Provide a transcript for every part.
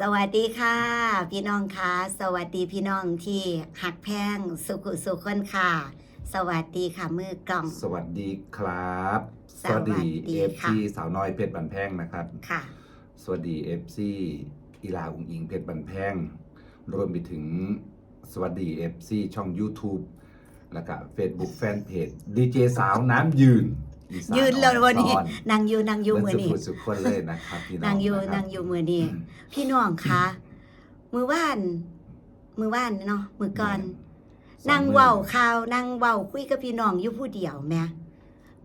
สวัสดีค่ะ พี่น้องคะสวัสดีพี่น้องที่หักแพงสุขุสุขคนค่ะ สวัสดีค่ะมือกล่อง สวัสดีครับสวัสดีเอฟค่ะ ซีสาวน้อยเพชรบันแพงนะครับ ค่ะ สวัสดีเอฟซีอีลาอุงอิงเพชรบันแพงรวมไปถึงสวัสดีเอฟซีช่อง YouTube แล้วก็ Facebook Fanpage ดีเจสาวน้ำยืน อีสายืนเลยวันนี้อ่อนนางอยูนางอยูเบิมืดอสุนี้ขุสุขคนเลยนะครับพี่น้องนางอยูะครับนางอยูมือนี้พี่น้องคะมือว่าน มือว่านเนาะมือก่อนสองนางมื้อเว้าข่าวนางเว้าคุยกับพี่น้องอยู่ผู้เดียวแหม่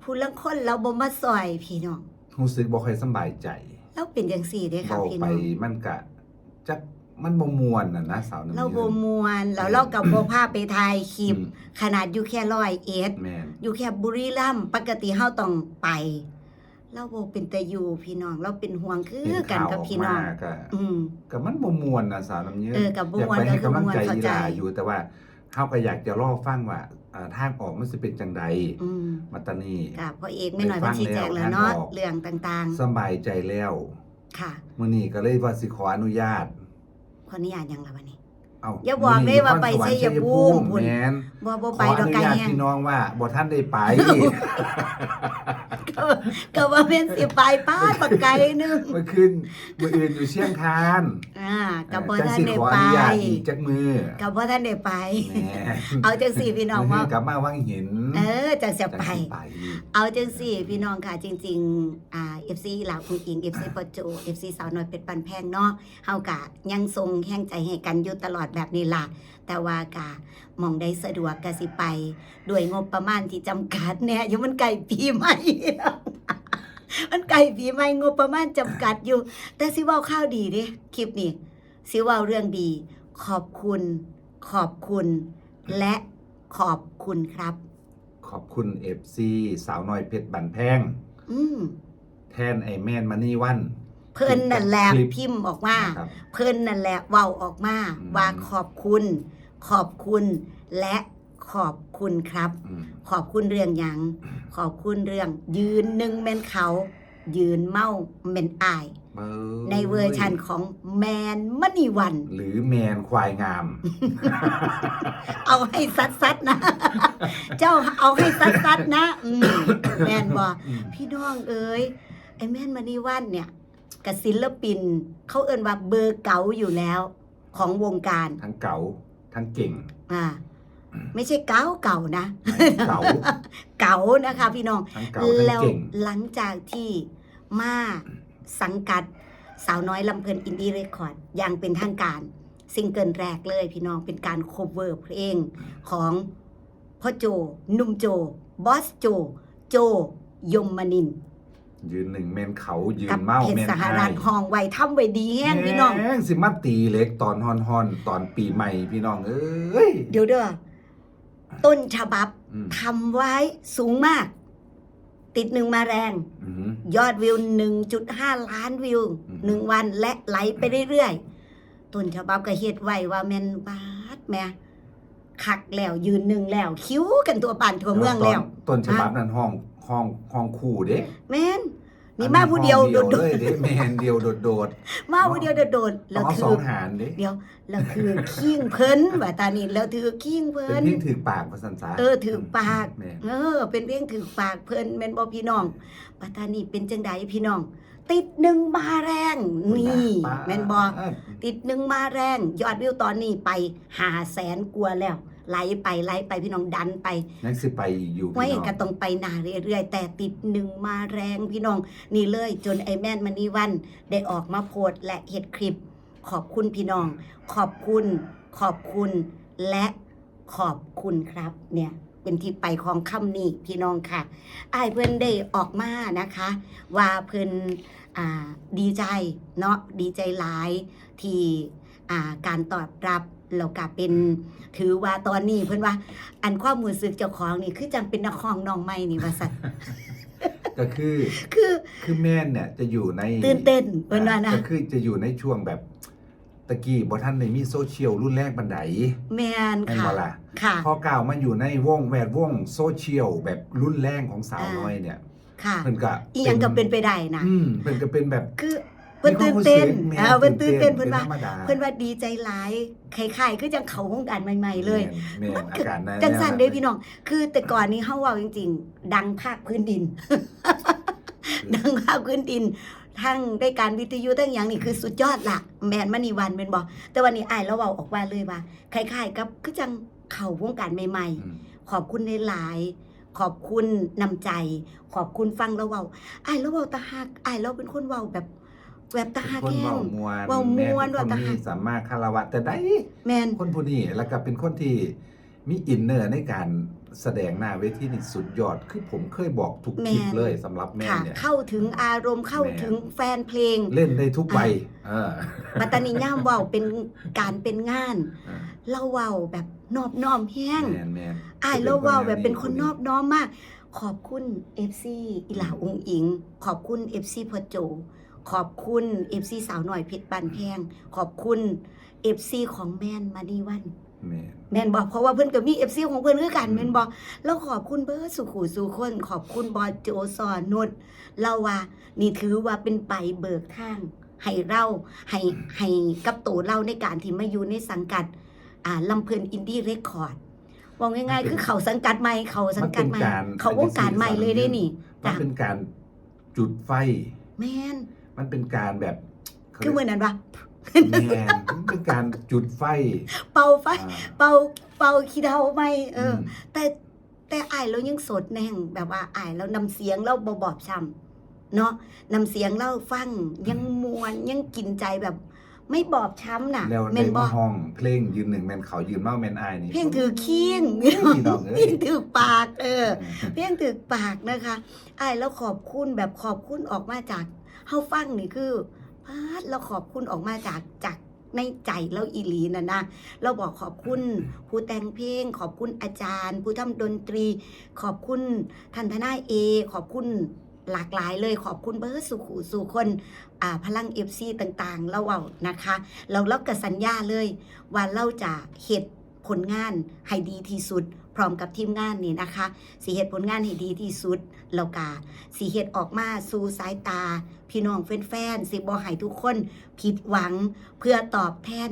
ผู้ลังคนเราบ่มาซอยพี่น้องรู้สึกบ่ค่อยสำบายใจเราเป็นจังซี่เด้ค่ะเบาพี่ไปน้องมันกะจัก มันบ่มวนน่ะนะสาวน้ำยืนเราบ่มวนแล้วเรากับบ่พาไปถ่ายคลิป อืม ขนาดอยู่แค่ร้อยเอ็ดแม่นอยู่แค่บุรีรัมย์ปกติเฮาต้องไป เราบ่เป็นแต่อยู่พี่น้อง เราเป็นห่วงคือเห็นกันข่าวกับออกพี่น้องมาก็อืม ก็มันบ่มวนนะสาวน้ำเยืนเออกับบ่อยากม่วนไปให้ก็คือกำลังบ่ม่วนใจเข้าอีใจ หลาอยู่แต่ว่าเฮาก็อยากจะรอฟังว่าอ่าทางออกมันสิเป็นจังใดอืมมาตานี้กับพ่อเอกไม่หน่อยได้ฟัเพิ่นงชี้แจงแล้วเนาะแล้วทางออก เรื่องต่างสบายใจแล้วๆ ค่ะ มื้อนี้ก็เลยว่าสิขออนุญาต ขออนุญาตหยังล่ะวันนี้ เอ้าอย่าบอกได้ว่าไปชัยภูมิพุ่น แม่นบ่บ่ขไปอดออกนุไกลญาตแฮง พี่น้องว่าบ่ท่านได้ไป ก็ก็ว่าเป็นสิไปป้าดบักไกลหนึงเมื่อคืนมื้ออื่นอยู่เชียงคานอ่าก็บ่จังทันสิได้ขออไปนุญาตอีกจักมือก็บ่ทันได้ไปแหมเอาจังสี่พี่น้องมื้ว่าคืกลับมาวังหินเออจังสิจังไปสิไป เอาจังสี่พี่น้องค่ะจริง ๆ อ่า FC ลาวคุณอิง FC ปอโจ FC สาวน้อยเป็ดปันแพงเนาะเฮากะยังทรงแห่งใจให้กันอยู่ตลอดแบบนี้ล่ะแต่ว่ากะมองได้สะดวกกะสิไป ด้วยงบประมาณที่จำกัดเนี่ยอยู่มันไก่ปีใหม่มันไก่ปีใหม่งบประมาณจำกัดอยู่ แต่สิเว้าข้าวดีเด้คลิปนี้สิเว้าเรื่องดี ขอบคุณ ขอบคุณ และขอบคุณครับ ขอบคุณ FC สาวน้อยเพชรบันแพงอืมแทนไอแมนมันนี่วัน เพิ่นนั่นแหละคลิปพิมพ์ออกมานะครับ เพิ่นนั่นแหละเว้าออกมาอืม ว่าขอบคุณ ขอบคุณและขอบคุณครับ อืมขอบคุณเรื่องหยัง ขอบคุณเรื่องยืนหนึ่งแม่นเขา ยืนเมาแม่นอายเบ้ยในเวอร์ชันของแมนมณีวัน หรือแมนควายงาม เอาให้ซัดซัดๆนะ เจ้าเอาให้ซัดซัดๆนะอืมแมนบออืมพี่น้องเอ้ยไอ้แม่นมณีวันเนี่ยกับศิลปิน เขาเอิ้นว่าเบอร์เก๋าอยู่แล้ว ของวงการทั้งเก๋าทั้งเก่ง อ่า ไม่ใช่เก๋าเก่านะทั้งเก๋าเก๋านะคะ พี่น้องทั้งเก๋าทั้งแล้วเก่งหลังจากที่มาสังกัดสาวน้อยลำเพลินอินดี้เรคคอร์ดอย่างเป็นทางการซิงเกิลแรกเลยพี่น้องเป็นการโคเวอร์เพลงของพ่อโจหนุ่มโจ บอสโจ โจ ยมมนินทร์ยืนหนึ่งแมนเขายืกันเมาเพชแมรนสหรัฐห้องไว้ทำไว้ดีแห้งพี่น้อง แม่งสิมาตีเล็กตอนฮอนฮอนๆตอนปีใหม่พี่น้องเอ้ย เดี๋ยวเด้อ ต้นฉบับอืมทำไว้สูงมาก ติดหนึ่งมาแรงอืมยอดวิว 1.5 ล้านวิวอืมหนึ่งวันและไหลไปเรื่อยๆ ต้นฉบับก็เฮ็ดไว้ว่าแม่นบาดแม่คักแล้วยืนหนึ่งแล้ว คิ้วกันตัวป่านทั่วเมืองแล้ว ต้นฉบับนั้นห้องห้องห้องคู่เด้แม่น นี่มาผู้เดียวอันโดนี้ห้องดเลยเด้แมนเดียวโดดๆมาผู้เดียวโดดๆๆแล้วเอาถืสอองหารเด้เดี๋ยวแล้วถือคิงเพิ่นว่าตานี่แล้วถือคิงเพิ่เป็นนเพียงถือปากภาษาษาเออถือปาก แม่เออ เป็นเพียงถือปากเพิ่นแม่นบ่พี่น้องปัตตานีเป็นจังใดพี่น้อง ติดหนึ่งมาแรง นี่แม่นบ่ ติดหนึ่งมาแรง ยอดวิวตอนนี้ไปหาแสนกว่าแล้ว ไหลไปไหลไปพี่น้องดันไปยังสิไปอีกอยู่ไว้พี่น้องก็ต้องไปหนาเรื่อยๆ แต่ติดหนึ่งมาแรงพี่น้อง นี่เลยจนไอแม่นมันนี่วัน ได้ออกมาโพสต์และเฮ็ดคลิป ขอบคุณพี่น้อง ขอบคุณ ขอบคุณและขอบคุณครับเนี่ยเป็นที่ไปของคำนี้พี่น้องค่ะอ้ายเพื่อนได้ออกมานะคะ ว่าเพิ่นอ่าดีใจเนาะดีใจหลายที่อ่าการตอบรับ แล้วก็เป็นถือว่าตอนนี้เพิ่นว่า อันความมือสึกเจ้าของนี่คือจังเป็นนักร้องน้องใหม่นี่ว่าสัตว์ก็คือคือคือแม่นเนี่ยจะอยู่ในตื่นเต้นเพิ่นว่านะก็คือจะอยู่ในช่วงแบบตะกี้บ่ท่านในมีโซเชียลรุ่นแรกบันไดแม่นแม่นค่ะบ่ล่ะค่ะพอก้าวมาอยู่ในวงแวดวงโซเชียลแบบรุ่นแรกของสาวอ่าน้อยเนี่ย ค่ะเพิ่นก็อีหยังก็เป็นไปได้นะอืมเพิ่นก็เป็นแบบคือ เพิ่นตื่นเต้นมีอ่าความเพิ่นตื่นเต้นเพิ่นป็ว่าธรรมดาเพิ่นว่าดีใจหลายคล้ายๆคือจังเขาวงการใหม่ ๆ เลยแม่นแม่นอากาศในจังสันเด้อพี่น้อง คือแต่ก่อนนี้เฮาเว้าจริง ๆ ดังภาคพื้นดิน ดังภาคพื้นดินทั้งได้การวิทยุทั้งอย่างนี่คือสุดยอดละแมนมณีวันเป็นบ่แต่วันนี้อ้ายเราเว้าออกมาเลยว่าคล้ายๆกับคือจังเข้าวงการใหม่อืมๆขอบคุณหลายๆขอบคุณนำใจ ขอบคุณฟังแล้วเว้าอ้ายเราเว้าตะฮักอ้ายเราเป็นคนเว้าแบบ แบบตะฮักคนแห้เว้างมวนเว้ามวนแเป็นคนว่าแต่มีสามารถคารวะแต่ได้แมนคนผู้นี้แล้วก็เป็นคนที่มีอินเนอร์ในการแสดงหน้าเวทีนี่สุดยอดคือผมเคยบอกทุกคลิปแม่นเลยสำหรับแม่ค่ะ เนี่ย เข้าถึงอารมณ์เข้าแม่นถึงแฟนเพลง เล่นได้ทุกวัยเออ ปัตตานีย่ามเว้าเป็นการเป็นงานเออเราเว้าแบบนอบน้อมแห้งแมนแมนอายเราเว้าแบบเป็นคนนอบน้อมมาก ขอบคุณ FC อีหลาองอิง ขอบคุณ FC พอโจ ขอบคุณ FC สาวหน่อยเพชรบานแพง ขอบคุณ FC ของแม่นมานีวันแมนแม่นบอกเพราะว่าเพื่อนก็มี FC ของเพื่อนคือกันแม่นบอกแล้วขอบคุณเบิร์ดสุขูสุคนขอบคุณบอสโจสอนนุชเราว่านี่ถือว่าเป็นไปเบิกทางให้เราให้ให้กับตัวเราในการที่มาอยู่ในสังกัดอ่าลำเพลินอินดี้เรคคอร์ดบอกง่ายๆ คือเขาสังกัดใหม่เขาสังกัดใหม่เขาวงการใหม่เลยได้นี่มันจ้ะเป็นการจุดไฟ แม่น มันเป็นการแบบคือเหมือนนั้นปะแมนมันเป็นการจุดไฟ เป่าไฟอ่าเป่าเป่าขี้เดาไม่เอออมแต่แต่อายเรายังสดแน่งแบบว่าอายเรานำเสียงเราบอบอบช้ำเนาะนำเสียงเราฟังยังมวนยังกินใจแบบ ไม่บอบช้ำน่ะแล้วแมในนบอห้องเพลงยืนหนึ่งแมนเขายืนเมาแมนอายนี่เพียงถือคิงพี่น้องเอ้เพียยงถือปากเออเพียงถือปากนะคะไอ้ายแล้วขอบคุณแบบขอบคุณออกมาจาก เฮาฟังนี่คือพาดเราขอบคุณออกมาจากจากในใจเราอีหลีน่ะนะ เราบอกขอบคุณผู้แต่งเพลง ขอบคุณอาจารย์ ผู้ทำดนตรี ขอบคุณทันทนายเอ ขอบคุณหลากหลายเลยขอบคุณเบอร์สุขูสู่คนพลังเอฟซีต่างๆ เราเอานะคะ เราเล่ากับสัญญาเลยว่าเราจะเหตุ ผลงานให้ดีที่สุด พร้อมกับทีมงานนี่นะคะ สีเหตุผลงานให้ดีที่สุดแล้วกาสีเหตุออกมาสู่สายตา พี่น้องแฟนๆสิบอให้ทุกคนผิดหวังเพื่อตอบแทน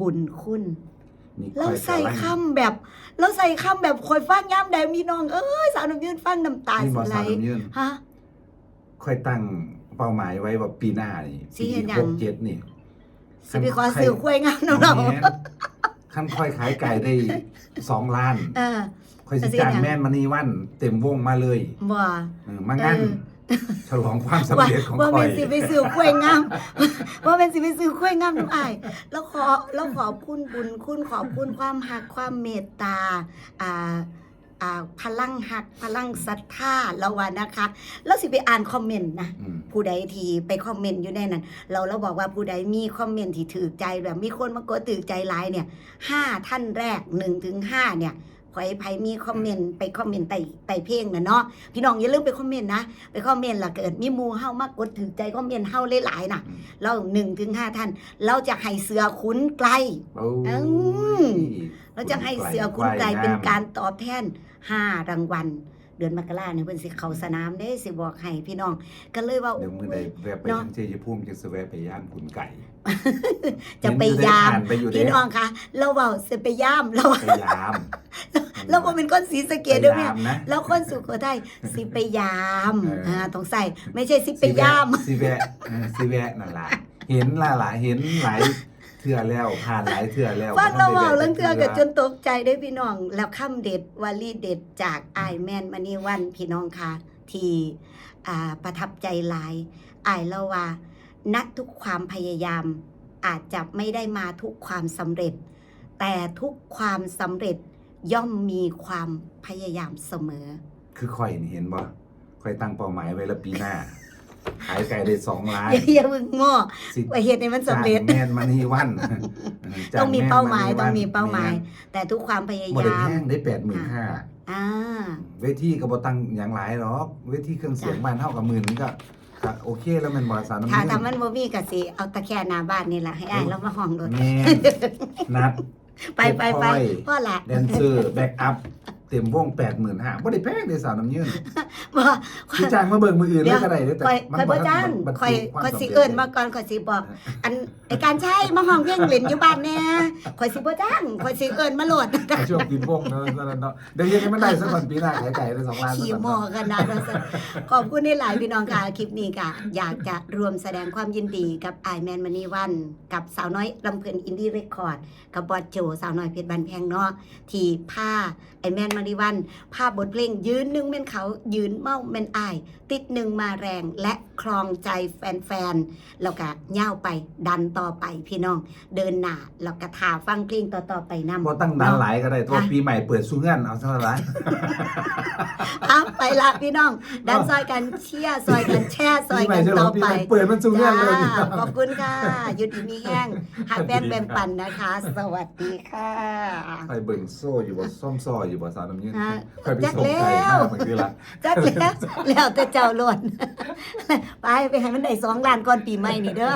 บุญคุณนี่เราค่อยใส่กำลังคำแบบเราใส่คำแบบคอยฟังย่ำใดพี่น้องเอ้ยสาวน้ำยืนฟังน้ำตานี่สิบอไหลสาวน้ำยืนฮะค่อยตั้งเป้าหมายไว้ว่าปีหน้านี่สิปีเฮ็ดหยังหกเจ็ดนี่สิไปขอสื่อคุยงามน้องเราแม่น ขั้นค่อยขายไก่ได้สองล้านเออ ค่อยสิสิจ้างเฮ็ดหยังแม่นมณีวัน เต็มวงมาเลยบ่เออมางั้นเออฉลองความสำว่าเร็จของว่าค่อเป็ยนสิไปสื่อคุยงามว่าเป็นสิไปสื่อคุยงามทุกอายแล้วขอแล้วขอบคุณบุญคุณขอบคุณความหักความเมตตา อ่าอ่า พลังหักพลังศรัทธาแล้วว่านะคะแล้วสิไปอ่านคอมเมนต์นะอืมผู้ใดที่ไปคอมเมนต์อยู่ในนั้นเราเราบอกว่าผู้ใดมีคอมเมนต์ที่ถือใจแบบมีคนมากดถือใจหลายเนี่ยห้าท่านแรกหนึ่งถึงห้าเนี่ยขอให้ไผมีคอมเมนต์ไปคอมเมนต์ไต่ไต่เพลงนะเนาะพี่น้องอย่าลืมไปคอมเมนต์นะไปคอมเมนต์ล่ะเกิดมีหมูเฮามากดถือใจคอมเมนต์เฮาหลายๆน่ะอืมเราหนึ่งถึงห้าท่าน เราจะให้เสือคุ้นไกลโอ้อืยม เราจะให้เสือคุ้นไกลเป็นการตอบแทนห้ารางวัลเดือนมกราเนี่ยเพิ่นสิเข้าสนามเด้สิบอกให้พี่น้อง ก็เลยว่าเดี๋ยวมือใดแวะไปเนาะทางเจยภูมิจะสแวะไปย่านขุนไก่ จะไปยามเห็นอยู่ได้ผ่นไปอยู่เด้พี่น้องคะเราเว้าสิไปย่ามเราไปยามเราบ่เป็นคนศรีสะเกไปษเด้อแม่ยามนะแล้วคนสุโขทัยสิไปยามเอออ่อ่าต้องใส่ไม่ใช่สิไปย่ามสิแวะเออสิแวะนั่นล่ะเห็นล่ะล่ะเห็นหลาย เทื่อแล้วผ่านหลายเทื่อแล้วฟังเราเว้าบ่ทันเรื่ได้องเทื่อแวะก็จนตกใจได้อพี่น้อง แล้วคำเด็ดวลีเด็ดจากอายแมนมณีวันพี่น้องค่ะที่อ่าประทับใจหลายอายเล่าว่านักทุกความพยายาม อาจจะไม่ได้มาทุกความสำเร็จ แต่ทุกความสำเร็จย่อมมีความพยายามเสมอ คือข่อยนี่เห็นบ่ข่อยตั้งเป้าหมายไว้แล้วปีหน้า ขายไก่ได้สองล้านอย่าอย่ามึงโง่สิไปเหตุในมันสำเร็จจ้างแม่นมณีวันต้องมีเป้าหมายจ้ต้องมีแนเป้าหมายแนแต่ทุกความพยาบ่ได้ยามแพงได้แปดหมื่นห้าอ่า เวทีก็บ่ตั้งอย่างหลายหรอกเวทีเครื่องเสียงจ้ะบ้านเท่ากับหมื่นก็ก็โอเคแล้วแมันบ่สาวน้ำถ้าเงิถ้ามันบ่มีก็สิเอาตะแคร่หน้าบ้านนี่แหละให้อ้ายแล้วมาห้องรถแม่นนัด ไปไปไปเก็บพอยพ่อละแดนเซอร์แบ็กอัพ เต็มวงแปดหมื่นห้าบ่ได้แพงเลยสาวน้ำยืนว่าพี่จ้างมาเบิ่งมืออื่นเลยก็ได้เด้อแต่คอยมัคอยบ่ทัจ้างบรรคอยจุความคอยสิสำร็จเอิ้นมาก่อนคอยสิบอก อันไอการใช้มาห้องเพลงเล่นอยู่บ้านแน่คอยสิบ่จ้างคอยสิเอิ้นมาโหลดในช่วงปิดวงเนาะเนาะเดี๋ยวยังไงมันได้สักวันปีหน้าขายไก่ได้สองล้านขี่หมอกันนะขอบคุณในหลายพี่น้องค่ะคลิปนี้ค่ะ อยากจะรวมแสดงความยินดีกับไอแมนมณีวัน กับสาวน้อยลำเพลินอินดี้เรคคอร์ดกับบอดโจสาวน้อยเพชรบันแพงเนาะที่ผ้าไอแมนมณีวัน ภาพบทเพลงยืนหนึ่งเป็นเขายืนเมาเป็นอาย ติดหนึ่งมาแรงและครองใจแฟนๆแล้วก็ย่าวไปดันต่อไปพี่น้อง เดินหน้าแล้วก็ถาฟังเพลงต่อๆไปนำบ่ตั้งดันหลายก็ได้โทษปีใหม่เปิดสู้เงื่อนเอาเท่าไหร่เอาไปละพี่น้อง ดันซอยกันเชียร์ซอยกันแช่ซอยปีใหม่กันจะลต่องปีไปใหม่เปิดมันสู้เงื่อนเลยจ้าขอบคุณค่ะหยุดดีมีแห้งหักแป้นแบมปันนะคะ สวัสดีค่ะไปเบิ่งโซ่อยู่บ่ซ่อมซออยู่บ่สาวน้ำยืนอ่าคอยไปส่งไก่มาบางทีละ จักแล้วแล้วแต่เจ้าล้วนไปไปให้มันได้สองล้านก่อนปีใหม่นี่เด้อ